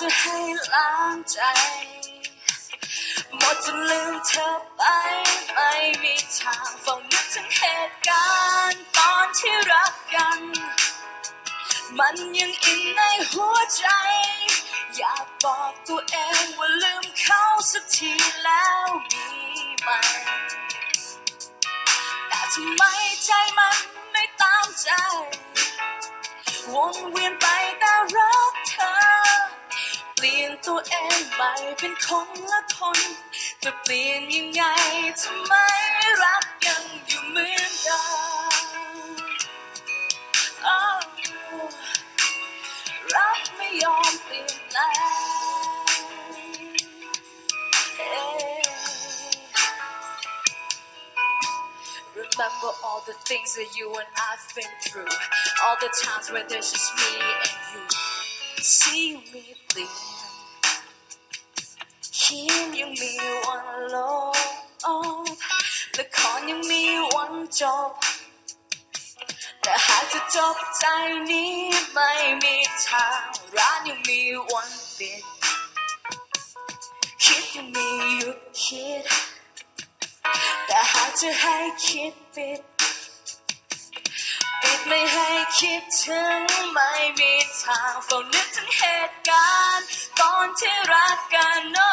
จะให้ล้างใจ หมดจนลืมเธอไป ไม่มีทางเฝ้านึกถึงเหตุการณ์ตอนที่รักกัน มันยังอินในหัวใจ อยากบอกตัวเองว่าลืมเขาสักทีแล้วมีไหมแต่ทำไมใจมันไม่ตามใจ วนเวียนไปแต่รักเธอ เปลี่ยนตัวเองใหม่เป็นคนละคนจะเปลี่ยนยังไงทำไมรักยังอยู่เหมือนเดิม Oh รักไม่ยอมเปลี่ยนแปลง Remember all the things that you and I've been through All the times where there's just me and you See me bleed ขีนยังมีวันลบละครยังมีวันจบ แต่หากจะจบใจนี้ไม่มีทางร้านยังมีวันปิด คิดยังมีหยุดคิด แต่หากจะให้คิดปิด ไม่ให้คิดถึงไม่มีทางเฝ้านึกถึงเหตุการณ์ ตอนที่รักกันโอ้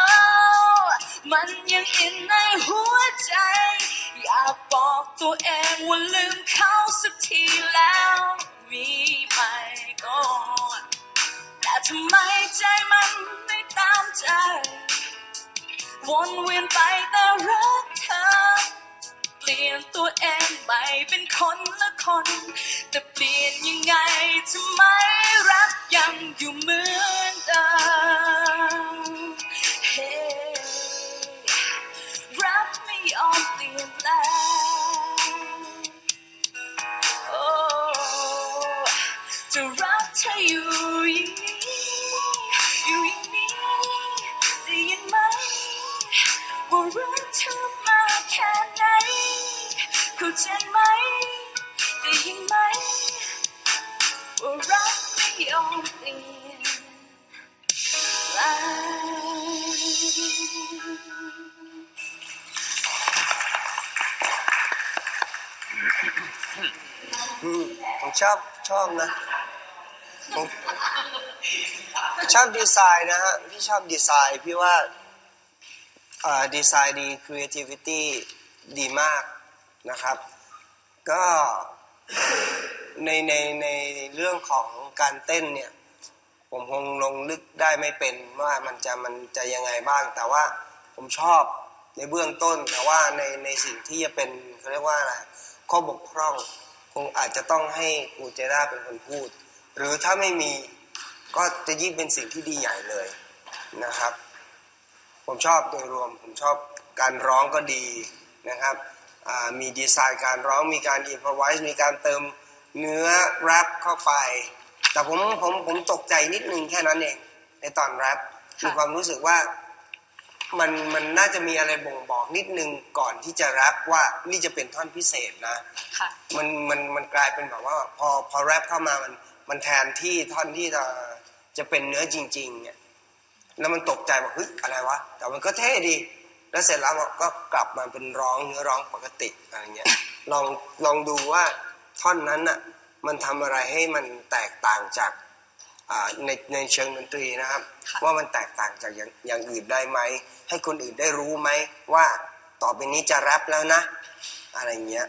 มันยังอินในหัวใจ อยากบอกตัวเองว่าลืมเขาสักทีแล้วมีไหมก่อนแต่ทำไมใจมันไม่ตามใจ วนเวียนไปแต่รักเธอเปลี่ยนตัวเองใหม่เป็นคนละคน แต่เปลี่ยนยังไงทำไมรัก อืมผมชอบชอบนะผมชอบดีไซน์นะฮะพี่ชอบดีไซน์พี่ว่าอ่าดีไซน์ดี creativity ดีมากนะครับ ก็ในในในเรื่องของการเต้นเนี่ย ผมคงลงลึกได้ไม่เป็นว่ามันจะมันจะยังไงบ้าง แต่ว่าผมชอบในเบื้องต้นแต่ว่าในในสิ่งที่จะเป็นเขาเรียกว่าอะไร ข้อบกพร่อง คงอาจจะต้องให้ครูเจด้าเป็นคนพูด หรือถ้าไม่มีก็จะยิ่งเป็นสิ่งที่ดีใหญ่เลยนะครับ ผมชอบโดยรวมผมชอบการร้องก็ดีนะครับอ่ามีดีไซน์การร้องมีการอินพรไวส์มีการเติมเนื้อแรปเข้าไป แต่ผมผมผมตกใจนิดนึงแค่นั้นเองในตอนแรปมีความรู้สึกว่า มันมันน่าจะมีอะไรบ่งบอกนิดนึงก่อนที่จะแรปว่านี่จะเป็นท่อนพิเศษนะค่ะมันมันมันกลายเป็นแบบว่า พอพอแรปเข้ามามันมันแทนที่ท่อนที่จะจะเป็นเนื้อจริงๆเนี่ยแล้วมันตกใจบอกเฮ้ยอะไรวะแต่มันก็เท่ดี แล้วเสร็จแล้วก็กลับมาเป็นร้องเนื้อร้องปกติอะไรเงี้ยลองลองดูว่าท่อนนั้นน่ะมันทำอะไรให้มันแตกต่างจากอ่า ในในเชิงดนตรีนะครับค่ะว่ามันแตกต่างจากอย่างอย่างอื่นได้ไหม ให้คนอื่นได้รู้ไหมว่าต่อไปนี้จะแรปแล้วนะ อะไรเงี้ย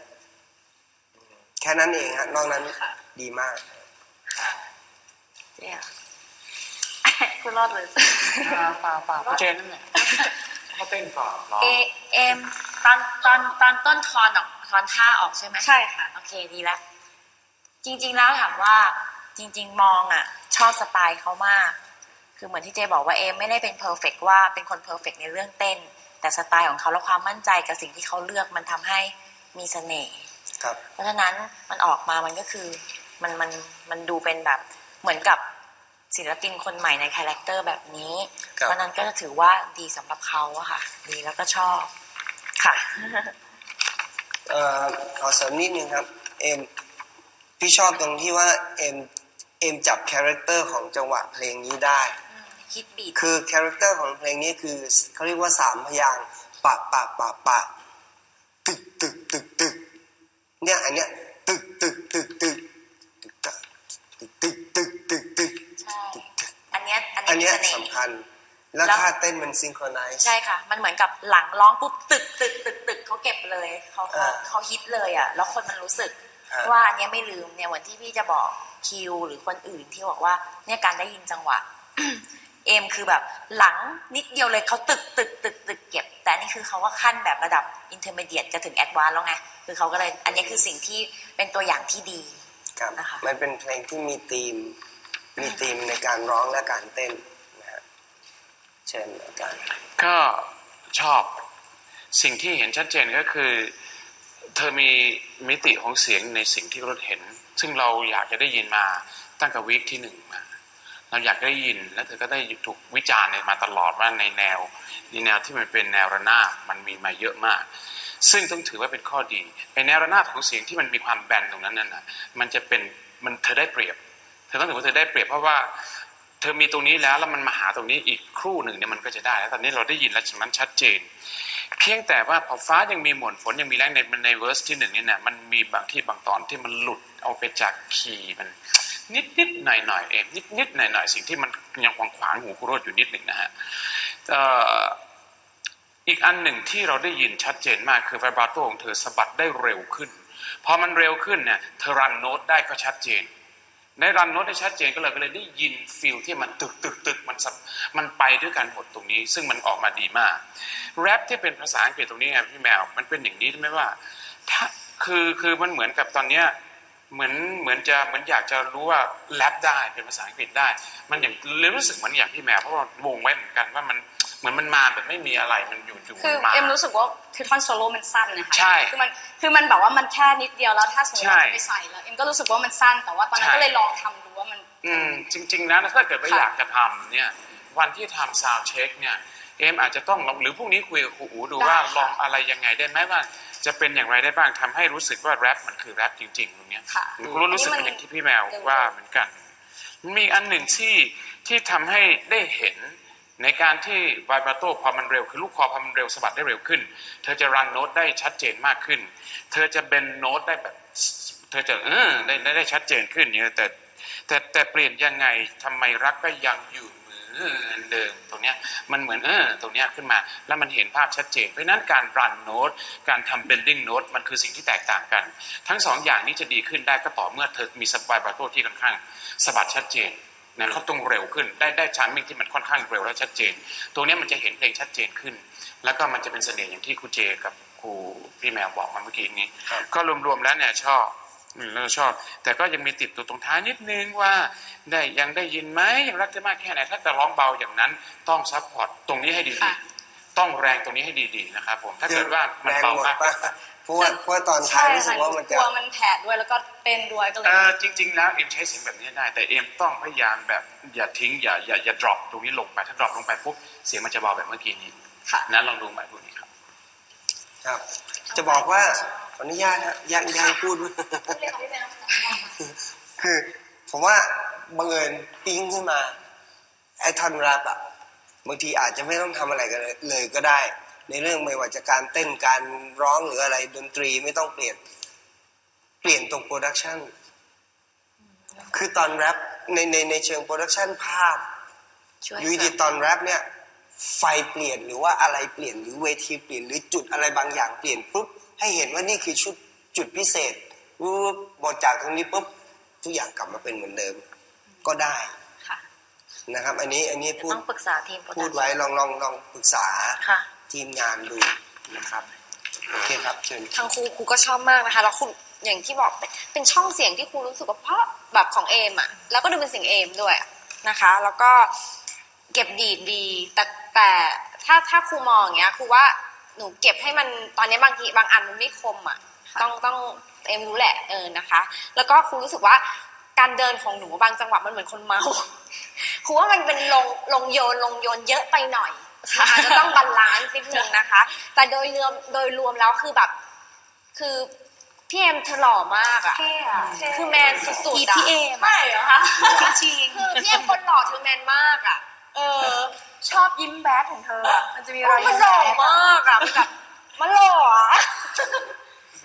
แค่นั้นเองฮะนอกนั้นค่ะดีมากเนี่ยคุณรอดเลยอ่าป่าป่าพี่เจนนั่นแหละเขาเต้นก่อนร้องเอเอมตอนตอนตอนต้นทอนออกทอนท่าออกใช่ไหมใช่ค่ะ โอเคดีแล้วจริง ๆ แล้วถามว่า จริง ๆ มองอะ ชอบสไตล์เขามาก คือเหมือนที่เจบอกว่าเอมไม่ได้เป็นเพอร์เฟกว่าเป็นคนเพอร์เฟกในเรื่องเต้น แต่สไตล์ของเขาและความมั่นใจกับสิ่งที่เขาเลือกมันทำให้มีเสน่ห์ครับเพราะฉะนั้นมันออกมามันก็คือมันมันมันดูเป็นแบบเหมือนกับศิลปินคนใหม่ในคาแรคเตอร์แบบนี้ครับเพราะนั้นก็จะถือว่าดีสำหรับเขาอะค่ะ ดีแล้วก็ชอบค่ะเอ่อขอเสริมนิดนึงครับ เอ็มพี่ชอบตรงที่ว่าเอ็ม เอ็มจับคาแรคเตอร์ของจังหวะเพลงนี้ได้ฮิตบีทคือคาแรคเตอร์ของเพลงนี้คือเขาเรียกว่าสามพยางค์ปะปะปะปะตึกตึกตึกตึกเนี่ยอันเนี้ยตึกตึกตึกตึกตึกตึกตึกตึกตึกใช่อันเนี้ยอันอันเนี้เนี้ยยมีเสน่สำห์คัญแล้วแล้วท่าเต้นมันซิงโครไนซ์ใช่ค่ะ มันเหมือนกับหลังร้องปุ๊บตึกตึกตึกตึกเขาเก็บเลยเขาเขาอ่าเขาฮิตเลยอะแล้วคนมันรู้สึกฮะ ว่าอันเนี้ยไม่ลืมเนี่ยเหมือนที่พี่จะบอกคิวหรือคนอื่นที่บอกว่าเนี่ยการได้ยินจังหวะ เอมคือแบบหลังนิดเดียวเลยเขาตึกตึกตึกตึกเก็บ แต่อันนี่คือเขาว่าขั้นแบบระดับอินเทอร์เมเดียจะถึงแอดวานซ์แล้วไงคือเขาก็เลยอันเนี้ยคือสิ่งที่เป็นตัวอย่างที่ดีครับนะคะมันเป็นเพลงที่มีธีม มีธีมในการร้องและการเต้นนะฮะเชิญอาจารย์ก็ชอบสิ่งที่เห็นชัดเจนก็คือ เธอมีมิติของเสียงในสิ่งที่รถเห็น ซึ่งเราอยากจะได้ยินมาตั้งแต่วีคที่หนึ่งมาเราอยากได้ยินแล้วเธอก็ได้ถูกวิจารณ์มาตลอดว่าในแนวในแนวที่มันเป็นแนวระนาบมันมีมาเยอะมาก ซึ่งต้องถือว่าเป็นข้อดีไอแนวระนาบของเสียงที่มันมีความแบนตรงนั้นน่ะมันจะเป็นมันเธอได้เปรียบ เธอต้องถือว่าเธอได้เปรียบเพราะว่าเธอมีตรงนี้แล้วแล้วมันมาหาตรงนี้อีกครู่หนึ่งเนี่ยมันก็จะได้แล้วตอนนี้เราได้ยินแล้วฉะนั้นชัดเจน เพียงแต่ว่าพอฟ้ายังมีหมวนฝนยังมีแรงในในเวอร์สที่หนึ่งนี่นะมันมีบางที่บางตอนที่มันหลุดเอาไปจากคีย์มันนิดนิดหน่อยหน่อยเองนิดนิดหน่อยหน่อยสิ่งที่มันยังขวางขวางหูคุโรดอยู่นิดหนึ่งนะฮะอีกอันหนึ่งที่เราได้ยินชัดเจนมากคือไวบราโตของเธอสะบัดได้เร็วขึ้นพอมันเร็วขึ้นเนี่ยเธอรันโน้ตได้ก็ชัดเจน ได้รันโน้ตได้ชัดเจนก็เลยก็เลยได้ยินฟิลที่มันตึกตึกตึกมันมันไปด้วยกันหมดตรงนี้ ซึ่งมันออกมาดีมากแรปที่เป็นภาษาอังกฤษตรงนี้ไงพี่แมวมันเป็นอย่างนี้ใช่ไหมว่าถ้าคือคือมันเหมือนกับตอนเนี้ยเหมือนเหมือนจะเหมือนอยากจะรู้ว่าแรปได้เป็นภาษาอังกฤษได้ มันอย่างรู้สึกเหมือนอย่างพี่แมวเพราะว่าวงไว้เหมือนกันว่ามัน มือนมันมาแบบไม่มีอะไรมันอยู่อยู่คือมา เอ็มรู้สึกว่าคือท่อนโซโล่มันสั้นนะคะใช่คือมันคือมันแบบว่ามันแค่นิดเดียวแล้วถ้าสมมติใช่เราจะไปใส่แล้วเอ็มก็รู้สึกว่ามันสั้นแต่ว่าตอนนั้นใช่ก็เลยลองทำดูว่ามัน อืมจริง ๆ นะถ้าเกิดว่าค่ะอยากจะทำเนี่ยวันที่ทำซาวเช็คเนี่ยเอมอาจจะต้องลองหรือพรุ่งนี้คุยกับครูอูดูว่าลองอะไรยังไงได้ไหมว่าจะเป็นอย่างไรได้บ้างทำให้รู้สึกว่าแรปมันคือแรปจริงๆตรงเนี้ยค่ะครูรู้สึกเหมือนอย่างที่พี่แมวว่าเหมือนกันมันมีอีกอันหนึ่งที่ที่ทำให้ได้เห็น ในการที่ไวบราโตพอมันเร็วคือลูกคอพอมันเร็วสะบัดได้เร็วขึ้น เธอจะรันโน้ตได้ชัดเจนมากขึ้น เธอจะเบนโน้ตได้แบบเธอจะเออได้ได้ได้ชัดเจนขึ้นอย่างนี้แต่แต่แต่เปลี่ยนยังไงทำไมรักก็ยังอยู่เหมือนเดิมตรงเนี้ยมันเหมือนเออตรงเนี้ยขึ้นมา แล้วมันเห็นภาพชัดเจน เพราะนั้นการรันโน้ตการทำเบนดิ้งโน้ตมันคือสิ่งที่แตกต่างกัน ทั้งสองอย่างนี้จะดีขึ้นได้ก็ต่อเมื่อเธอมีสบายบราโตที่ค่อนข้างสะบัดชัดเจน นะเขาต้องเร็วขึ้น ได้ได้ชาร์มิ่งที่มันค่อนข้างเร็วและชัดเจน ตัวเนี้ยมันจะเห็นเพลงชัดเจนขึ้น แล้วก็มันจะเป็นเสน่ห์อย่างที่ครูเจกับครูพี่แมวบอกมาเมื่อกี้นี้ครับก็รวมๆแล้วเนี่ยชอบอืมแล้วชอบ แต่ก็ยังมีติดตัวตรงท้ายนิดนึงว่าได้ยังได้ยินไหมยังรักเธอมากแค่ไหนถ้าจะร้องเบาอย่างนั้นต้องซัพพอร์ตตรงนี้ให้ดีค่ะๆต้องแรงตรงนี้ให้ดีๆนะครับผมถ้าเกิดว่ามันแรงเบาหมดมากปะ เพราะว่าเพราะว่าตอนท้าใช่ยรู้สึค่ะกหนูว่ามันกจะลัวมันแผดด้วยแล้วก็เต้นด้วยก็เลย เออจริง ๆ แล้วเอ็มใช้เสียงแบบนี้ได้ แต่เอ็มต้องพยายามแบบอย่าทิ้งอย่าอย่าอย่า drop ตรงนี้ลงไปถ้า drop ลงไปปุ๊บเสียงมันจะเบาแบบเมื่อกี้นี้ค่ะ นะลองดูใหม่พวกนี้ครับ ครับ จะบอกว่าขออนุญาตฮะยังยังพูด คือผมว่าบังเอิญปิ๊งขึ้นมาไอ้ท่อนแรปอะบางทีอาจจะไม่ต้องทำอะไรกันเลยเลยก็ได้ ในเรื่องไม่ว่าจะการเต้นการร้องหรืออะไรดนตรีไม่ต้องเปลี่ยนเปลี่ยนตรงโปรดักชันคือตอนแรปในในในเชิงโปรดักชันภาพช่วยอยูเสริดีมตอนแรปเนี่ยไฟเปลี่ยนหรือว่าอะไรเปลี่ยนหรือเวทีเปลี่ยนหรือจุดอะไรบางอย่างเปลี่ยนปุ๊บให้เห็นว่านี่คือชุดจุดพิเศษปุ๊บหมดจากตรงนี้ปุ๊บทุกอย่างกลับมาเป็นเหมือนเดิม ก็ได้ค่ะนะครับ อันนี้อันนี้พูดต้องปรึกษาทีมโปรดักพูดชั่นไว้ลองลองลองปรึกษาค่ะ ทีมงานดูนะครับโอเคครับเชิญทางครูครูก็ชอบมากนะคะแล้วคุณอย่างที่บอกเป็นเป็นช่องเสียงที่ครูรู้สึกว่าเพราะแบบของเอมอะแล้วก็ดูเป็นเสียงเอมด้วยอะนะคะ แล้วก็เก็บดีดดีแต่แต่ถ้าถ้าครูมองอย่างเงี้ยครูว่าหนูเก็บให้มันตอนนี้บางทีบางอันมันไม่คมอะต้องต้องเอมรู้แหละเออนะคะ แล้วก็ครูรู้สึกว่าการเดินของหนูบางจังหวะมันเหมือนคนเมา ครูว่ามันเป็นลงลงโยนลงโยนเยอะไปหน่อย อาจจะต้องบาลานซ์นิดนึงนะคะ แต่โดยรวมโดยรวมแล้วคือแบบ คือพี่เอ็มเธอหล่อมากอะเท่อะเท่คือแมนสุดๆอะพี่เอ็มไม่เหรอคะจริงคือพี่เอ็มคนหล่อเธอแมนมากอะเออ ชอบยิ้มแบ๊ดของเธออะมันจะมีรอยมัยิ้นมหล่อแบ๊ดมากอะมันแบบมันหล่ออะ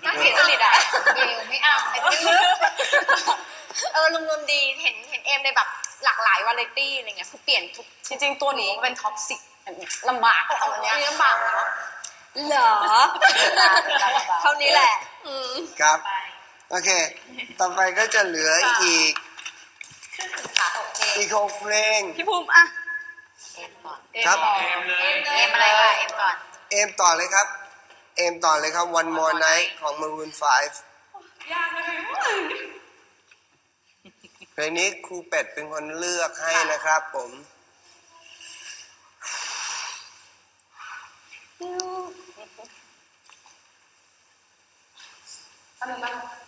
น่าเสียจริตอะเอวไม่เอาเออรวมๆดีเห็นเห็นเอ็มในแบบหลากหลายวาไรตี้อะไรเงี้ยคือเปลี่ยนทุกจริงๆตัวหนูก็เป็นท็อกซิก ลำบากเอาอันเนี้ยเรื่องบางเนาะเหรอเท่านี้แหละอืมครับ โอเค ต่อไปก็จะเหลืออีกค่ะโอเคอีกหกเพลงพี่ภูมิอะเอ็มก่อนครับเอ็มเลยเอ็มอะไรคะเอ็มก่อนเอมต่อเลยครับ เอมต่อเลยครับ One More Night ของ Maroon 5ยากเลยเพลงนี้ครูเป็ดเป็นคนเลือกให้นะครับผม ค่ะ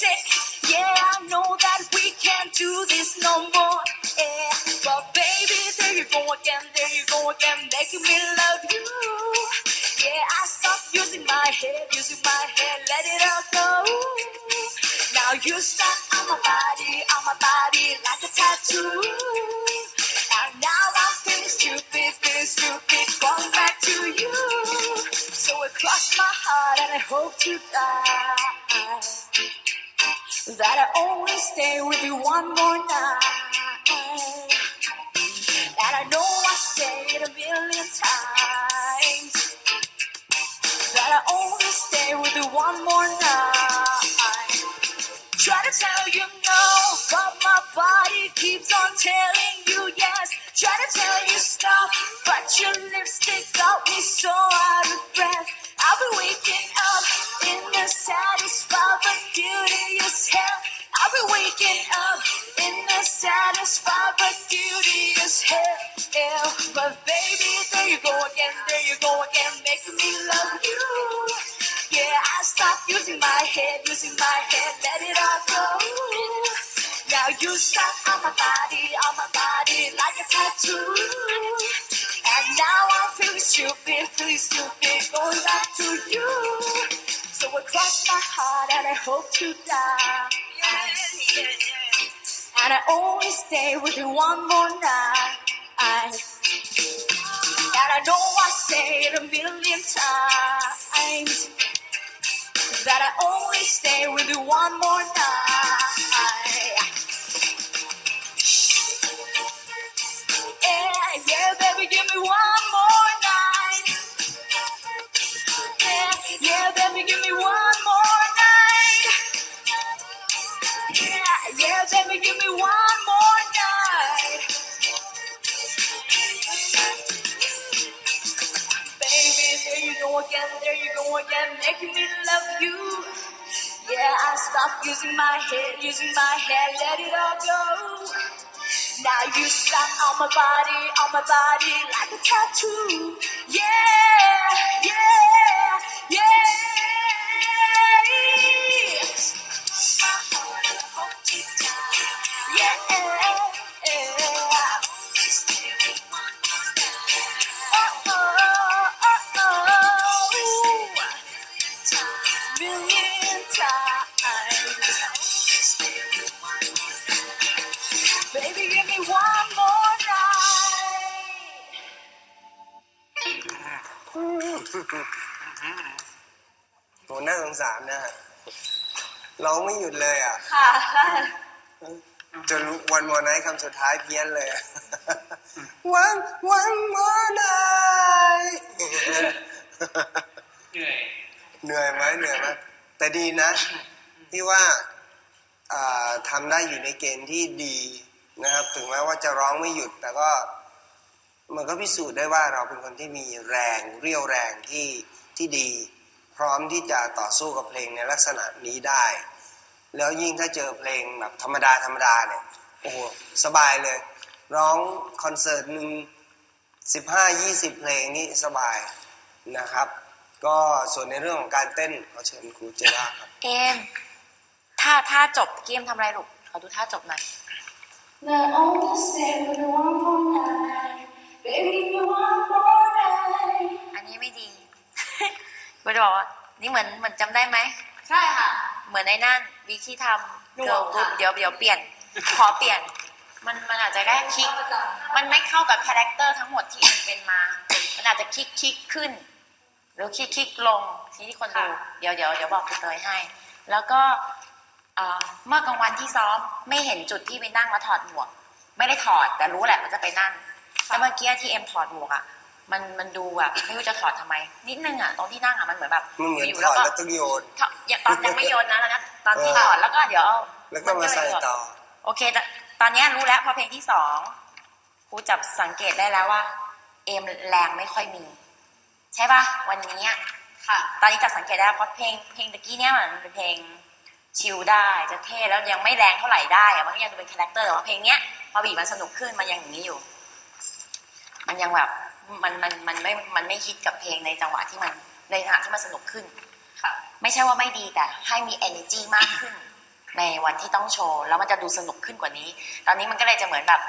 sick, yeah, I know that we can't do this no more. One more night. Try to tell you no, but my body keeps on telling you yes. Try to tell you stop, but your lipstick got me so out And now I'm feeling stupid, feeling stupid, going back to you. So it crossed my heart and I hope to die. And I only stay with you one more night. And I know I say it a million times that I only stay with you one more night. Give me one more night. Yeah, baby, give me one more night. Yeah, yeah, baby, give me one more night. Baby, there you go again, there you go again, making me love you. Yeah, I stopped using my head, using my head, let it all go. Now you stuck on my body, on my body like a tattoo. Yeah, yeah, yeah. Million times. โหน่าสงสารนะฮะร้องไม่หยุดเลยอะ ค่ะจนวันมอ r ไน h t คำสุดท้ายเพี้ยนเลยอะวันวันมอ r ไน h t เหนื่อย เหนื่อยไหมเหนื่อยไหมแต่ดีนะ พี่ว่าอ่าทำได้อยู่ในเกณฑ์ที่ดีนะครับ ถึงแม้ว่าจะร้องไม่หยุด แต่ก็ มันก็พิสูจน์ได้ว่าเราเป็นคนที่มีแรงเรี่ยวแรงที่ที่ดีพ ร้อมที่จะต่อสู้กับเพลงในลักษณะนี้ได้ แล้วยิ่งถ้าเจอเพลงแบบธรรมดาธรรมดาเนี่ยโอ้โหสบายเลย ร้องคอนเสิร์ตหนึ่งสิบห้ายี่สิบเพลงนี่สบายนะครับ ก็ส่วนในเรื่องของการเต้นขอเชิญครูเจล่าครับเอมท่าท่าจบเกมทำอะไรลูกขอดูท่าจบหน่อย The only stay with the one more night Baby you want more night อันนี้ไม่ดี ก็จะบอกว่านี่เหมือนเหมือนจำได้ไหม ใช่ค่ะ เหมือนในนั่นวิกที่ทำหน่วงเกิร์ลกรุ๊ปค่ะ เดี๋ยวเดี๋ยวเปลี่ยน ขอเปลี่ยน มันมันอาจจะได้คลิก มันไม่เข้ากับคาแรคเตอร์ทั้งหมดที่เอ็มเป็นมา มันอาจจะคลิกคลิกขึ้น หรือคลิกคลิกลงที่ที่คนดูเดี๋ยวเดี๋ยวเดี๋ยวบอกคุณเตยให้ แล้วก็เอ่อเมื่อกลางวันที่ซ้อมไม่เห็นจุดที่ไปนั่งแล้วถอดหมวก ไม่ได้ถอดแต่รู้แหละว่าจะไปนั่งแต่เมื่อกี้ที่เอ็มถอดหมวกอะ มันมันดูแบบไม่รู้จะถอดทำไม นิดนึงอะตรงที่นั่งอะมันเหมือนแบบมันเหมือนยู่ถแล้วอดก็แล้วต้องโยนถอดอย่าตอนยังไม่โยนนะตอนนั้นตอนที่เออถอดแล้วก็เดี๋ยวเอาแล้วก็มาใส่ต่อ โอเคแต่ตอนเนี้ยรู้แล้วพอเพลงที่สองครูจับสังเกตได้แล้วว่า เอมแรงไม่ค่อยมี ใช่ปะวันนี้อะค่ะ ตอนนี้จับสังเกตได้เพราะเพลงเพลงตะกี้เนี่ยมันเป็นเพลงชิลได้จะเท่แล้วยังไม่แรงเท่าไหร่ได้อะมันก็ยังดูเป็นคาแรคเตอร์แต่ว่าเพลงเนี้ยพอบีบมันสนุกขึ้นมันยังอย่างนี้อยู่ มันยังแบบ มันมันมันไม่มันไม่ฮิตกับเพลงในจังหวะที่มันในขณะที่มันสนุกขึ้นค่ะไม่ใช่ว่าไม่ดีแต่ให้มี energy มากขึ้น ในวันที่ต้องโชว์แล้วมันจะดูสนุกขึ้นกว่านี้ ตอนนี้มันก็เลยจะเหมือนแบบ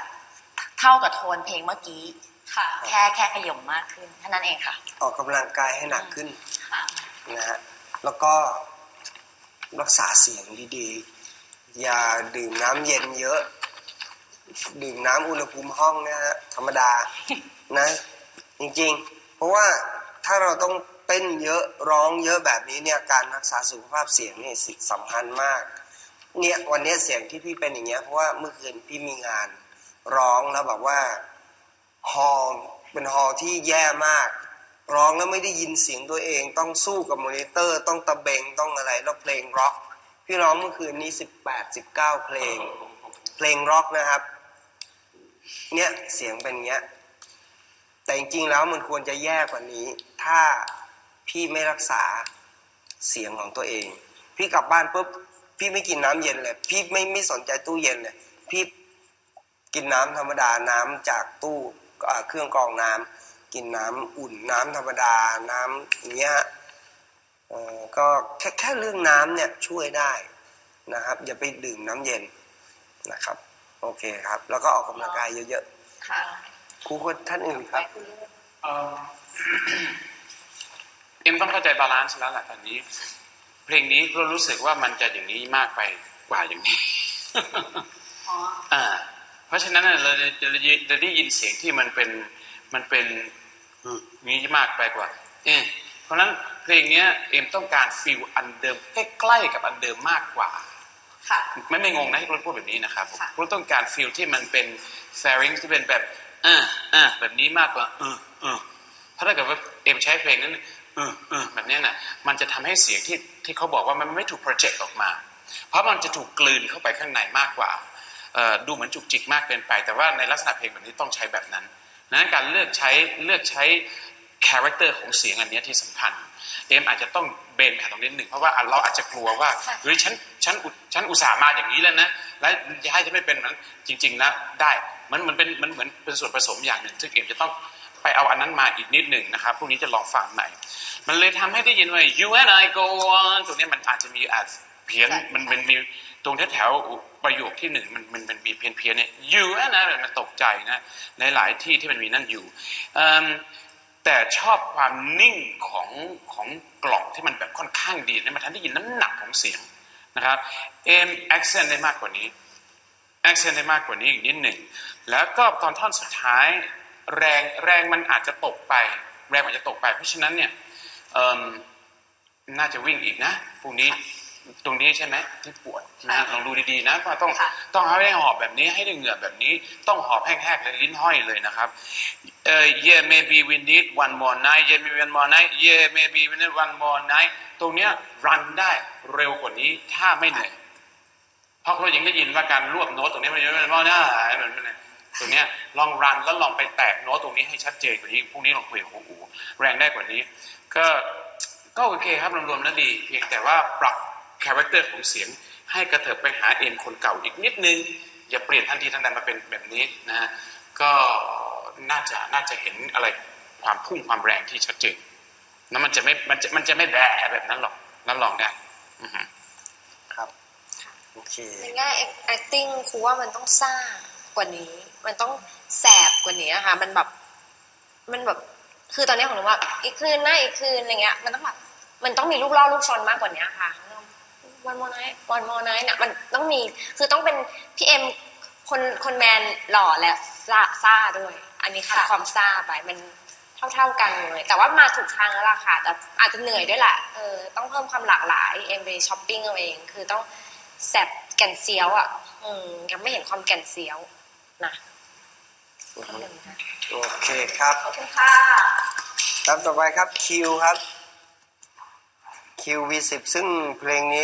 เท่ากับโทนเพลงเมื่อกี้ค่ะแค่แค่ขย่มมากขึ้นเท่านั้นเองค่ะ ออกกำลังกายให้หนักขึ้นค่ะนะฮะแล้วก็รักษาเสียงดีๆ อย่าดื่มน้ำเย็นเยอะ ดื่มน้ำอุณหภูมิห้องนะฮะธรรมดานะ จริงๆ เพราะว่าถ้าเราต้องเต้นเยอะร้องเยอะแบบนี้เนี่ยการรักษาสุขภาพเสียงนี่สำคัญมาก เนี่ยวันนี้เสียงที่พี่เป็นอย่างเงี้ยเพราะว่าเมื่อคืนพี่มีงานร้องแล้วแบบว่าฮอลเป็นฮอลที่แย่มากร้องแล้วไม่ได้ยินเสียงตัวเองต้องสู้กับมอนิเตอร์ ต้องตะเบงต้องอะไรแล้วเพลงร็อก พี่ร้องเมื่อคืนนี้สิบแปดสิบเก้าเพลง เพลงร็อกนะครับ เนี่ยเสียงเป็นอย่างเงี้ย แต่จริงๆแล้วมันควรจะแย่กว่านี้ ถ้าพี่ไม่รักษาเสียงของตัวเอง พี่กลับบ้านปุ๊บพี่ไม่กินน้ำเย็นเลย พี่ไม่ไม่สนใจตู้เย็นเลยพี่กินน้ำธรรมดาน้ำจากตู้เครื่องกรองน้ำกินน้ำอุ่นน้ำธรรมดาน้ำอย่างเงี้ยก็แค่แค่เรื่องน้ำเนี่ยช่วยได้นะครับ อย่าไปดื่มน้ำเย็นนะครับ โอเคครับ แล้วก็ออกกำลังกายเยอะๆค่ะ ครูคนท่านอื่นครับเอ่อเอ็มต้องเข้าใจบาลานซ์แล้วแหละตอนนี้ เพลงนี้เรารู้สึกว่ามันจะอย่างนี้มากไปกว่าอย่างนี้อ๋ออ่า เพราะฉะนั้นน่ะเราจะจะจะได้ยินเสียงที่มันเป็นมันเป็นนี้มากไปกว่า เออเพราะฉะนั้นเพลงเนี้ยเอ็มต้องการฟีลอันเดิมใกล้ๆกับอันเดิมมากกว่าค่ะไม่ไม่งงนะที่รถพูดแบบนี้นะครับผมค่ะรถต้องการฟีลที่มันเป็น fairing ที่เป็นแบบเออเออแบบนี้มากกว่าเออเออถ้าเกิดว่าเอ็มใช้เพลงนั้นเออเออแบบเนี้ยน่ะ มันจะทำให้เสียงที่ที่เขาบอกว่ามันไม่ถูก project ออกมา เพราะมันจะถูกกลืนเข้าไปข้างในมากกว่าเอ่อดูเหมือนจุกจิกมากเกินไป แต่ว่าในลักษณะเพลงแบบนี้ต้องใช้แบบนั้นนั้นการเลือกใช้เลือกใช้คาแรคเตอร์ของเสียงอันเนี้ยที่สำคัญ เอ็มอาจจะต้องเบนไปหาตรงนี้หนึ่งเพราะว่าเราอาจจะกลัวว่าเฮ้ยฉันฉันอุฉันอุตส่าห์มาอย่างนี้แล้วนะ แล้วจะให้ฉันไม่เป็นเหมือนจริง ๆนะได้ มันมันเป็นมันเหมือนเป็นส่วนผสมอย่างหนึ่งซึ่งเอ็มจะต้องไปเอาอันนั้นมาอีกนิดหนึ่งนะครับพรุ่งนี้จะลองฟังใหม่มันเลยทำให้ได้ยินว่า you and I go on ตรงเนี้ยมันอาจจะมีอาจเพี้ยนมันมันมีตรงแถวๆประโยคที่หนึ่งมันมันมันมีเพี้ยนเพี้ยนๆเนี่ย you and I มันตกใจนะในหลายที่ที่มันมีนั่นอยู่เอิ่มแต่ชอบความนิ่งของของกล่องที่มันแบบค่อนข้างดีนะมันทันได้ยินน้ำหนักของเสียงนะครับเอ็มแอคเซนต์ได้มากกว่านี้แอคเซนต์ได้มากกว่านี้อีกนิดหนึ่ง แล้วก็ตอนท่อนสุดท้ายแรงแรงมันอาจจะตกไป แรงมันจะตกไป เพราะฉะนั้นเนี่ยเอิ่มน่าจะวิ่งอีกนะพรุ่งนี้ตรงนี้ใช่ไหมที่ปวดนะลองดูดีๆนะว่าต้องค่ะต้องให้ได้หอบแบบนี้ให้ได้เหงื่อแบบนี้ ต้องหอบแห้งๆเลยลิ้นห้อยเลยนะครับเอ่อ yeah maybe we need one more night yeah maybe one more night yeah maybe we need one more night ตรงเนี้ยรันได้เร็วกว่านี้ถ้าไม่เหนื่อยเพราะเรายังได้ยินว่าการรวบโน้ตตรงนี้มันมันมันน่าเหมือนมัน ตรงเนี้ยลองรันแล้วลองไปแตกโน้ตตรงนี้ให้ชัดเจนกว่านี้พรุ่งนี้ลองคุยกับครูอูแรงได้กว่านี้ ก็ก็โอเคครับรวมๆแล้วดี เพียงแต่ว่าปรับคาแรคเตอร์ของเสียงให้กระเถิบไปหาเอ็นคนเก่าอีกนิดนึง อย่าเปลี่ยนทันทีทันใดมาเป็นแบบนี้นะฮะก็น่าจะน่าจะเห็นอะไรความพุ่งความแรงที่ชัดเจนแล้วมันจะไม่มันจะมันจะไม่แบะแบบนั้นหรอกนั่นลองได้อือฮึครับโอเคในแง่ acting ครูว่ามันต้องซ่า กว่านี้ มันต้องแสบกว่านี้อะค่ะ มันแบบมันแบบคือตอนนี้ของหนูว่าอีกคืนหน้าอีกคืนอะไรเงี้ย มันต้องแบบมันต้องมีลูกล่อลูกชนมากกว่านี้ค่ะวันโมไนวันโมไนเนี่ยมันต้องมีคือต้องเป็นพี่เอ็มคนคนแมนหล่อและซ่าซ่าด้วย อันนี้ขาดความซ่าไปมันเท่าเท่าๆกันเลย แต่ว่ามาถูกทางแล้วล่ะค่ะ แต่อาจจะเหนื่อยด้วยแหละเออต้องเพิ่มความหลากหลายเอ็มไปช้อปปิ้งเอาเอง คือต้องแสบแก่นเซียวอะ อืมยังไม่เห็นความแก่นเซียว นะโอเคครับขอบคุณค่ะครับต่อไปครับคิวครับคิว V10 ซึ่งเพลงนี้